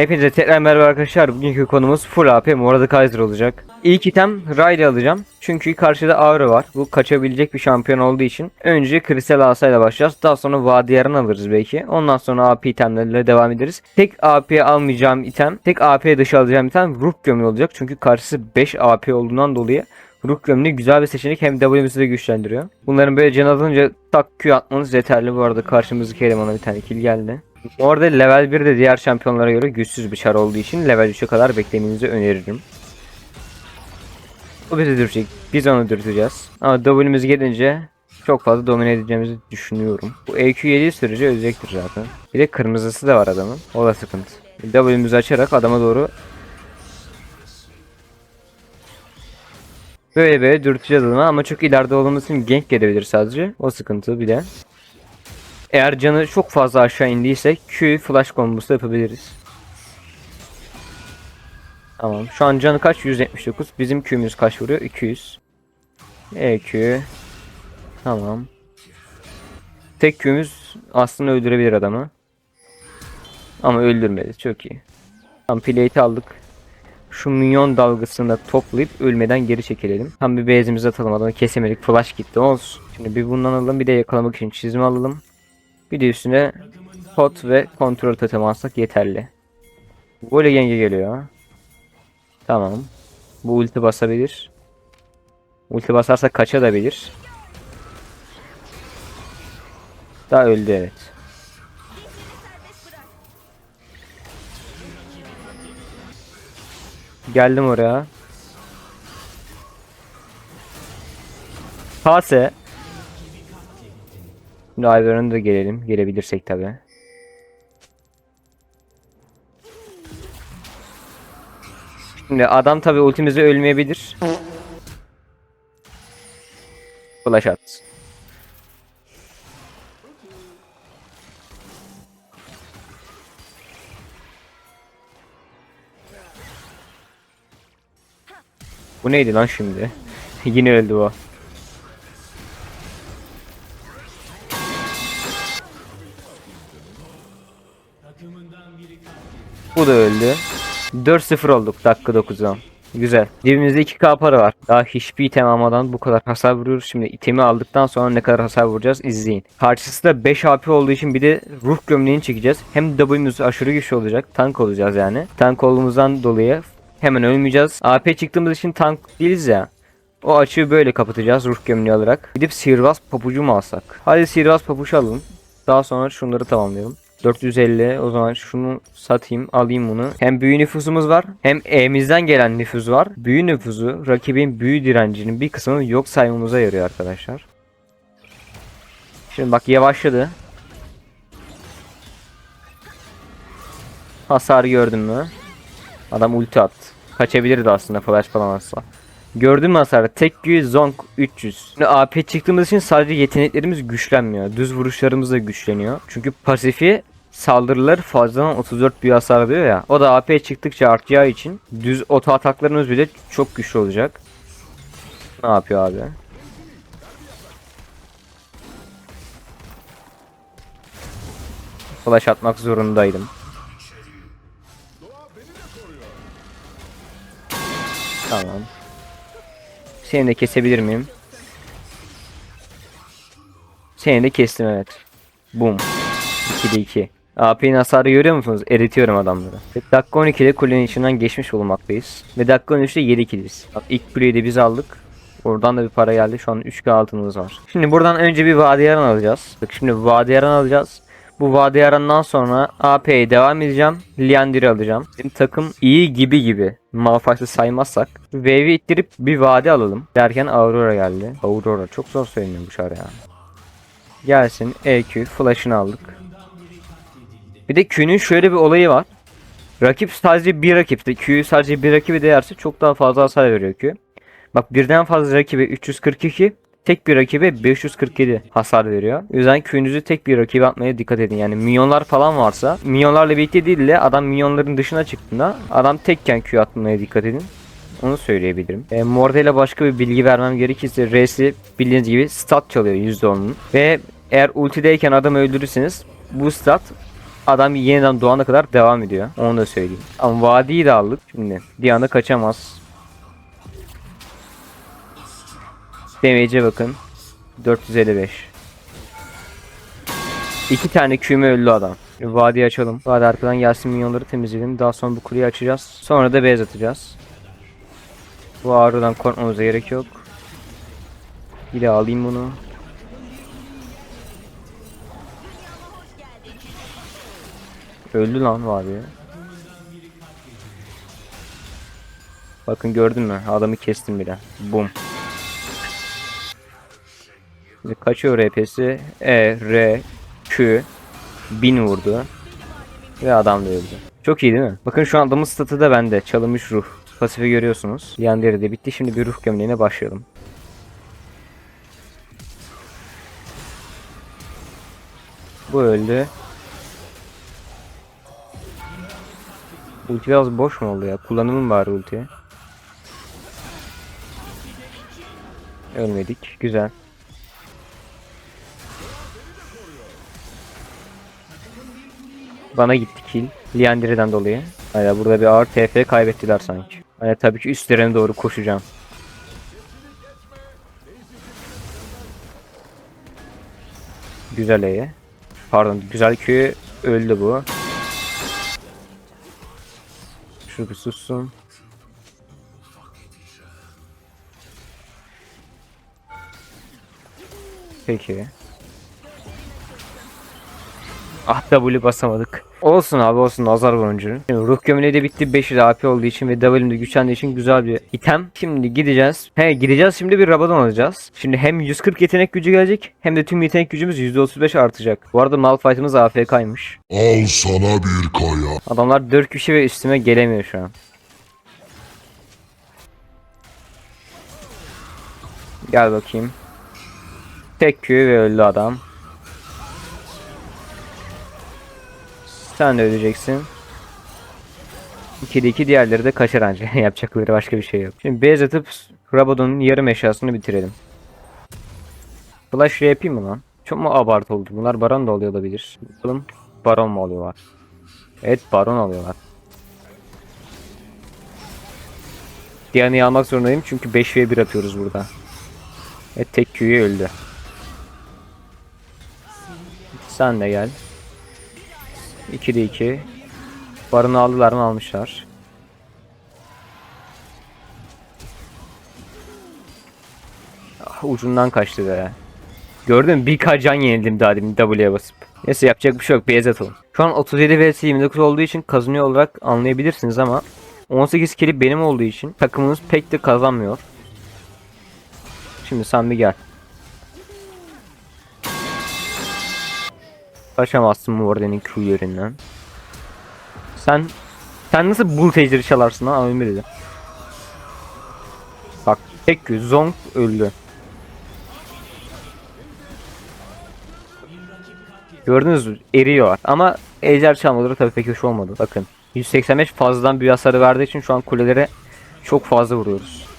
Hepinize tekrar merhaba arkadaşlar. Bugünkü konumuz full AP Mordekaiser olacak. İlk item Riley alacağım. Çünkü karşıda Aura var. Bu kaçabilecek bir şampiyon olduğu için. Önce Kristal Asa'yla başlayacağız. Daha sonra Vadiyar'ın alırız belki. Ondan sonra AP itemlerle devam ederiz. Tek AP almayacağım item, tek AP dışı alacağım item Ruh Gömülü olacak. Çünkü karşısı 5 AP olduğundan dolayı Ruh Gömülü güzel bir seçenek hem W'mizi de güçlendiriyor. Bunların böyle can alınca tak Q atmanız yeterli. Bu arada karşımızdaki elemana bir tane kill geldi. Orada level 1 de diğer şampiyonlara göre güçsüz bir çar olduğu için level 3'e kadar beklemenizi öneririm. O bizi dürtecek. Biz onu dürteceğiz. Ama W'miz gelince çok fazla domine edeceğimizi düşünüyorum. Bu EQ yediği sürece ölecektir zaten. Bir de kırmızısı da var adamın. O da sıkıntı. W'mizi açarak adama doğru Böyle böyle dürteceğiz adamı ama çok ileride olduğumuz için gank gelebilir sadece. O sıkıntı bir de. Eğer canı çok fazla aşağı indiyse Q flash kombosu yapabiliriz. Tamam. Şu an canı kaç? 179. Bizim Q'müz kaç vuruyor? 200. EQ. Tamam. Tek Q'müz aslında öldürebilir adamı. Ama öldürmedi. Çok iyi. Tamam plate'i aldık. Şu minyon dalgasını da toplayıp ölmeden geri çekilelim. Tam bir base'imizi atalım adamı kesemedik. Flash gitti olsun. Şimdi bir bundan alalım bir de yakalamak için çizim alalım. Bir de üstüne pot ve kontrol totemi alsak yeterli. Böyle genge geliyor. Tamam. Bu ulti basabilir. Ulti basarsa kaçabilir. Daha öldü evet. Geldim oraya. Kase. Şimdi Ivern'a da gelelim. Gelebilirsek tabi. Şimdi adam tabi ultimizi ölmeyebilir. Flash at. Bu neydi lan şimdi? Yine öldü bu. Bu da öldü. 4-0 olduk dakika 9'dan. Güzel. Cebimizde 2k para var. Daha hiçbir item almadan bu kadar hasar vuruyoruz. Şimdi itemi aldıktan sonra ne kadar hasar vuracağız izleyin. Karşısı da 5 AP olduğu için bir de ruh gömleğini çekeceğiz. Hem W'muz aşırı güçlü olacak. Tank olacağız yani. Tank olduğumuzdan dolayı hemen ölmeyeceğiz. AP çıktığımız için tank değiliz ya. O açığı böyle kapatacağız ruh gömleği alarak. Gidip sihirbaz papucu mu alsak? Hadi sihirbaz papucu alalım. Daha sonra şunları tamamlayalım. 450 o zaman şunu satayım alayım bunu. Hem büyü nüfusumuz var hem E'mizden gelen nüfus var. Büyü nüfusu rakibin büyü direncinin bir kısmını yok saymamıza yarıyor arkadaşlar. Şimdi bak yavaşladı. Hasar gördün mü? Adam ulti attı. Kaçabilirdi aslında flash falan atsa. Gördün mü hasarı? Tek Q Zonk 300. Şimdi AP çıktığımız için sadece yeteneklerimiz güçlenmiyor. Düz vuruşlarımız da güçleniyor. Çünkü pasifi saldırıları fazladan 34 büyü hasar alıyor ya. O da AP çıktıkça artacağı için düz oto ataklarımız bile çok güçlü olacak. Ne yapıyor abi? Flash atmak zorundaydım. Tamam. Seni de kesebilir miyim? Seni de kestim evet. Boom. 2'de 2. AP'nin hasarı görüyor musunuz? Eritiyorum adamları. Dakika 12'de kulenin içinden geçmiş bulunmaktayız. Ve dakika 13'te 7 kiliz. İlk kuleyi de biz aldık. Oradan da bir para geldi. Şu an 3K altınımız var. Şimdi buradan önce bir vadiyaran alacağız. Bak şimdi vadiyaran alacağız. Bu vadiyarandan sonra AP'ye devam edeceğim. Liandir'i alacağım. Bizim takım iyi gibi gibi. Malphite'ı saymazsak. Wave'i ittirip bir vadi alalım. Derken Aurora geldi. Aurora çok zor söyleniyor bu şar ya. Gelsin EQ flash'ını aldık. Bir de Q'nun şöyle bir olayı var. Rakip sadece bir rakipti. Q sadece bir rakibi değerse çok daha fazla hasar veriyor Q. Bak birden fazla rakibe 342, tek bir rakibe 547 hasar veriyor. O yüzden Q'nuzu tek bir rakibe atmaya dikkat edin. Yani minyonlar falan varsa minyonlarla birlikte değil de adam minyonların dışına çıktığında adam tekken Q atmaya dikkat edin. Onu söyleyebilirim. E, Mordel'e başka bir bilgi vermem gerekirse R'si bildiğiniz gibi stat çalıyor %10'un. Ve eğer ultideyken adamı öldürürseniz bu stat Adam yeniden doğana kadar devam ediyor. Onu da söyleyeyim. Ama vadiyi de aldık. Şimdi Diana kaçamaz. Damage'e bakın. 455. İki tane küme öldü adam. Vadiyi açalım. Vadi arkadan gelsin minyonları temizleyelim. Daha sonra bu kuleyi açacağız. Sonra da beyaz atacağız. Bu ağrıdan korkmamıza gerek yok. Bir de alayım bunu. Öldü lan vadi. Bakın gördün mü? Adamı kestim bile. Bum. Kaçıyor RP'si? E, R, Q. 1000 vurdu. Ve adam da öldü. Çok iyi değil mi? Bakın şu an adamın statı da bende. Çalınmış ruh. Pasifi görüyorsunuz. Yandere de bitti. Şimdi bir ruh gömleğine başlayalım. Bu öldü. Ulti biraz boş mu oldu ya? Kullanımın bari ulti. Ölmedik. Güzel. Bana gitti kill. Liandre'den dolayı. Hala burada bir ağır TF kaybettiler sanki. Hala tabii ki üstlerine doğru koşacağım. Güzel E'ye. Pardon güzel Q öldü bu. Şu bir sussun. Peki. Ah W basamadık. Olsun abi olsun nazar boncuğu. Şimdi ruh gömleği de bitti 500 AP olduğu için ve W'm de güçlendiği için güzel bir item. Şimdi gideceğiz. He gideceğiz şimdi bir Rabadon alacağız. Şimdi hem 140 yetenek gücü gelecek hem de tüm yetenek gücümüz %35 artacak. Bu arada Malphite'ımız AFK'ymış. Al sana bir kaya. Adamlar 4 kişi ve üstüme gelemiyor şu an. Gel bakayım. Tek Q ve öldü adam. Sen de öleceksin. 2'de 2 diğerleri de kaçar anca. Yapacakları başka bir şey yok. Şimdi base atıp Rabadon'un yarım eşyasını bitirelim. Flash yapayım mı lan? Çok mu abartı oldu? Bunlar baron da oluyor olabilir. Bakalım baron mu oluyorlar? Evet baron alıyorlar. Diana'yı almak zorundayım çünkü 5 v 1 atıyoruz burada. Evet tek Q'yu öldü. Sen de gel. 2'de 2. Barını aldılar mı almışlar. Ah, ucundan kaçtı be. Gördün mü? Bir can yenildim daha demin W'ye basıp. Neyse yapacak bir şey yok. Beyaz atalım. Şu an 37 vs 29 olduğu için kazanıyor olarak anlayabilirsiniz ama 18 kili benim olduğu için takımımız pek de kazanmıyor. Şimdi sen bir gel. Kaçamazsın Morden'in Q yerinden. Sen sen nasıl bull ejderi çalarsın lan Amin dedi. Bak tek Q Zong öldü. Gördünüz mü? Eriyor. Ama ejder çalmaları tabii pek hoş olmadı. Bakın. 185 fazladan büyü hasarı verdiği için şu an kulelere çok fazla vuruyoruz.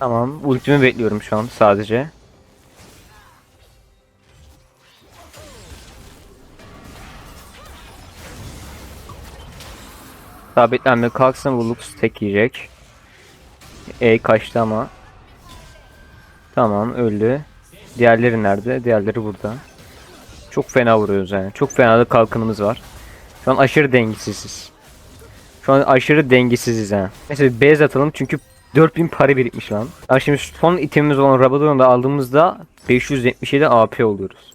Tamam. Ultimi bekliyorum şu an sadece. Sabitlenme kalksın bu Lux tek yiyecek. E kaçtı ama. Tamam öldü. Diğerleri nerede? Diğerleri burada. Çok fena vuruyoruz yani. Çok fena da kalkanımız var. Şu an aşırı dengesiziz. Şu an aşırı dengesiziz yani. Mesela bir atalım çünkü 4000 para birikmiş lan. Ya şimdi son itemimiz olan Rabadon'u da aldığımızda 577 AP oluyoruz.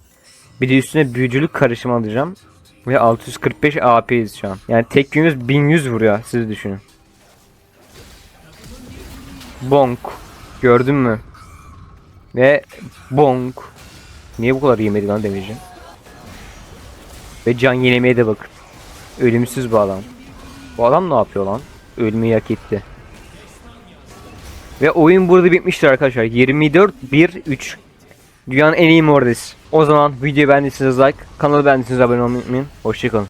Bir de üstüne büyücülük karışımı alacağım. Ve 645 AP'yiz şu an. Yani tek günümüz 1100 vuruyor siz düşünün. Bonk. Gördün mü? Ve bonk. Niye bu kadar yemedi lan demeyeceğim. Ve can yenemeye de bakın. Ölümsüz bu adam. Bu adam ne yapıyor lan? Ölmeyi hak etti. Ve oyun burada bitmiştir arkadaşlar. 24-1-3. Dünyanın en iyi mordesi. O zaman videoyu beğendiyseniz like, kanalı beğendiyseniz abone olmayı unutmayın. Hoşçakalın.